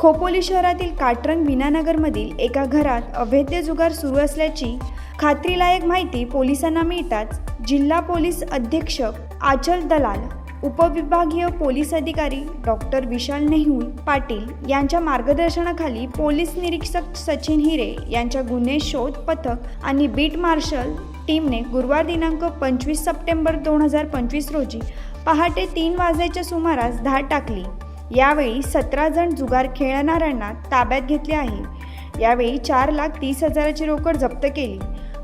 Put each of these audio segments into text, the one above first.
खोपोली शहरातील काटरंग विनानगरमधील एका घरात अवैध जुगार सुरू असल्याची खात्रीलायक माहिती पोलिसांना मिळताच जिल्हा पोलीस अधीक्षक आचल दलाल उपविभागीय पोलीस अधिकारी डॉक्टर विशाल नेहूल पाटील यांच्या मार्गदर्शनाखाली पोलीस निरीक्षक सचिन हिरे यांच्या गुन्हे शोध पथक आणि बीट मार्शल टीमने गुरुवार दिनांक पंचवीस सप्टेंबर दोन हजार पंचवीस रोजी पहाटे तीन वाजायच्या सुमारास धाड टाकली. यावेळी सतरा जण जुगार खेळणाऱ्यांना ताब्यात घेतले आहे. यावेळी चार लाख तीस हजाराची रोकड जप्त केली.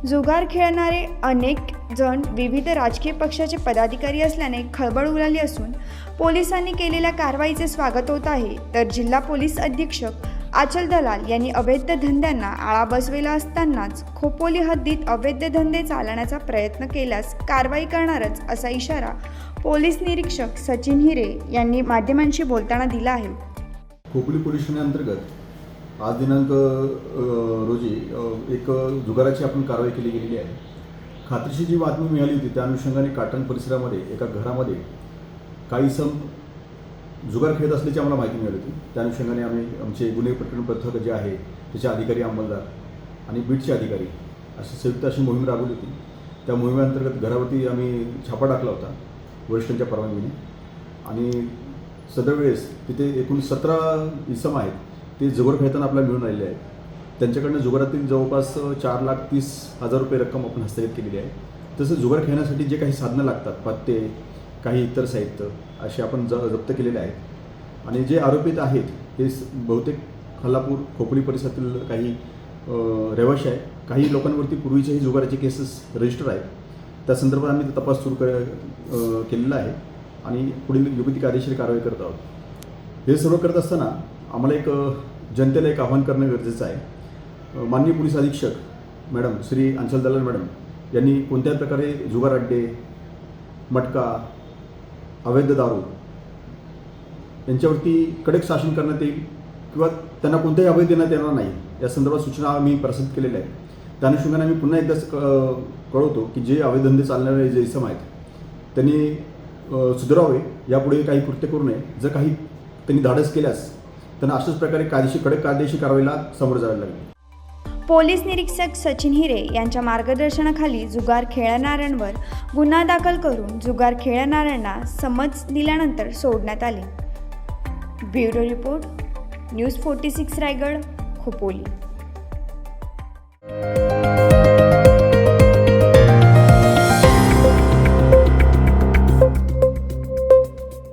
जुगार खेळणारे अनेक जण विविध राजकीय पक्षाचे पदाधिकारी असल्याने खळबळ उडाली असून पोलिसांनी केलेल्या कारवाईचे स्वागत होत आहे. तर जिल्हा पोलीस अधीक्षक आचल दलाल यांनी अवैध धंद्यांना आळा बसविला असतानाच खोपोली हद्दीत अवैध धंदे चालण्याचा प्रयत्न केल्यास कारवाई करणारच असा इशारा पोलीस निरीक्षक सचिन हिरे यांनी माध्यमांशी बोलताना दिला आहे. खोपोली पोलीस ठाण्याअंतर्गत आज दिनांक रोजी एक जुगाराची आपण कारवाई केली गेलेली आहे. खात्रीशी जी बातमी मिळाली होती त्या अनुषंगाने काटण परिसरामध्ये एका घरामध्ये काही सम जुगार खेळत असल्याची आम्हाला माहिती मिळाली होती. त्या अनुषंगाने आम्ही आमचे गुन्हे प्रकरण पथक जे आहे त्याचे अधिकारी अंमलदार आणि बीटचे अधिकारी अशी संयुक्त अशी मोहीम राबवली होती. त्या मोहिमेअंतर्गत घरावरती आम्ही छापा टाकला होता वरिष्ठांच्या परवानगीने. आणि सदर वेळेस तिथे एकूण सतरा इसम आहेत ते जुगार खेळताना आपल्याला मिळून आलेले आहेत. त्यांच्याकडनं जुगारातील जवळपास चार लाख तीस हजार रुपये रक्कम आपण हस्तगत केलेली आहे. तसंच जुगार खेळण्यासाठी जे काही साधनं लागतात पत्ते काही इतर साहित्य असे आपण ज जप्त केलेले आहेत. आणि जे आरोपित आहेत हे बहुतेक खल्लापूर खोपोली परिसरातील काही रहिवाशी आहे काही लोकांवरती पूर्वीचेही जुगाराचे केसेस रजिस्टर आहेत. त्या संदर्भात आम्ही तपास सुरू कर केलेला आहे आणि पुढील योग्य ती कायदेशीर कारवाई करत आहोत. हे सर्व करत असताना आम्हाला एक जनतेला एक आवाहन करणं गरजेचं आहे. माननीय पोलीस अधीक्षक मॅडम श्री अंचल दलाल मॅडम यांनी कोणत्याही प्रकारे जुगार अड्डे मटका अवैध दारू. यांच्यावरती कडक शासन करण्यात येईल किंवा त्यांना कोणताही अभय देण्यात येणार नाही. या संदर्भात सूचना आम्ही प्रसिद्ध केलेल्या आहेत. त्या अनुषंगाने आम्ही पुन्हा एकदा क- कळवतो की जे अवैधंदे चालणारे जे इसम आहेत त्यांनी सुधरावे सुधारावे. यापुढे काही कृत्य करू नये. जर काही त्यांनी धाडस केल्यास त्यांना अशाच प्रकारे कायदेशीर कडक कायदेशीर कारवाईला सामोरं जावे लागेल. पोलीस निरीक्षक सचिन हिरे यांच्या मार्गदर्शनाखाली जुगार खेळणाऱ्यांवर गुन्हा दाखल करून जुगार खेळणाऱ्यांना समज दिल्यानंतर सोडण्यात आले. Bureau report news forty six Raigad Khopoli.